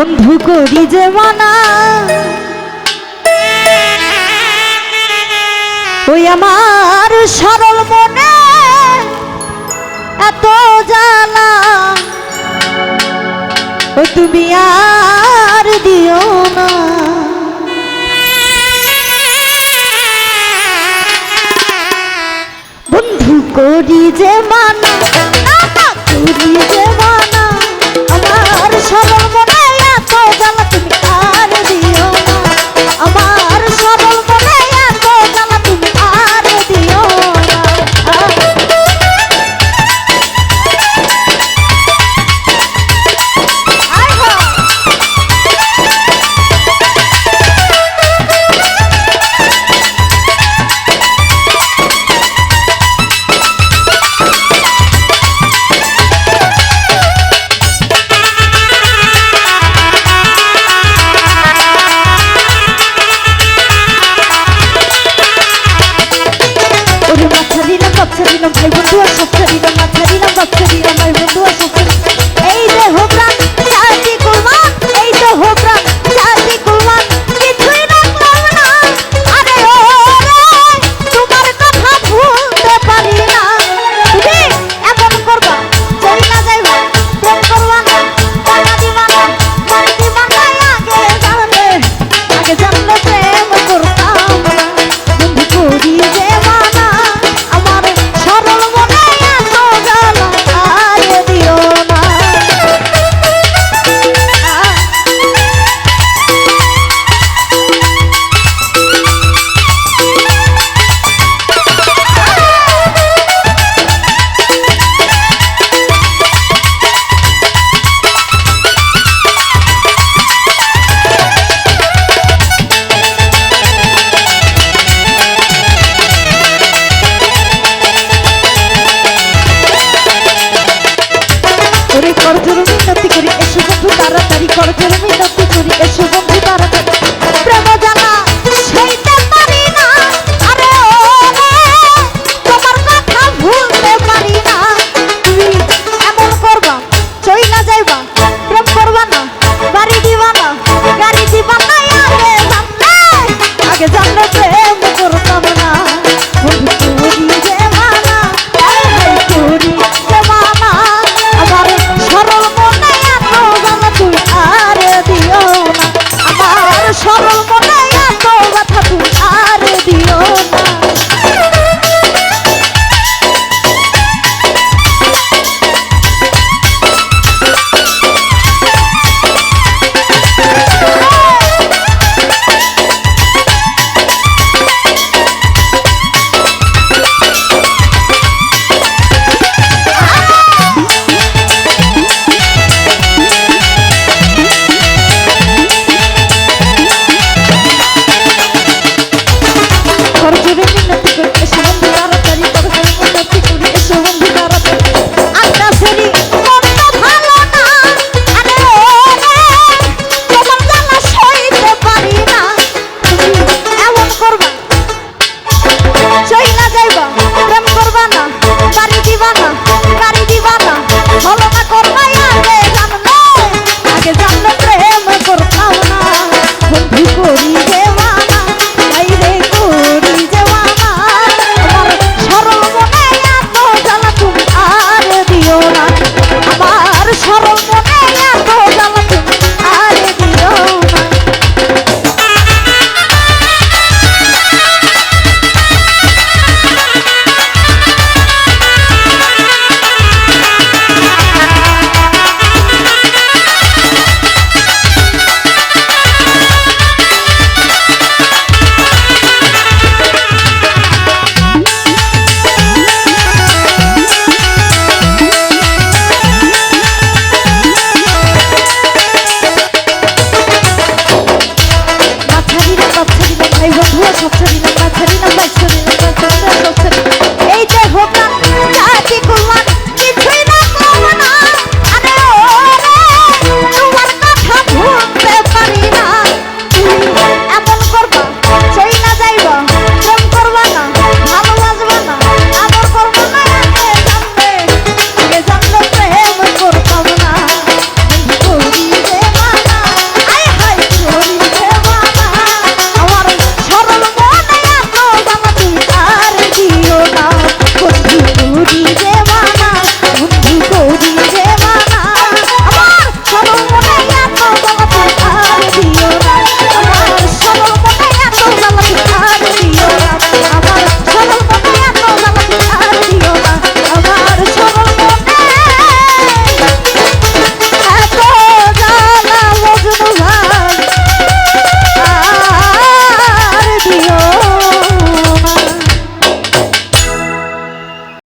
বন্ধু করি যে মানা। ওই আমার সরল মনে এত জানা ও তুমি আর দিও না। বন্ধু করি যে মানা করি যে মানা, আমার সরল মনে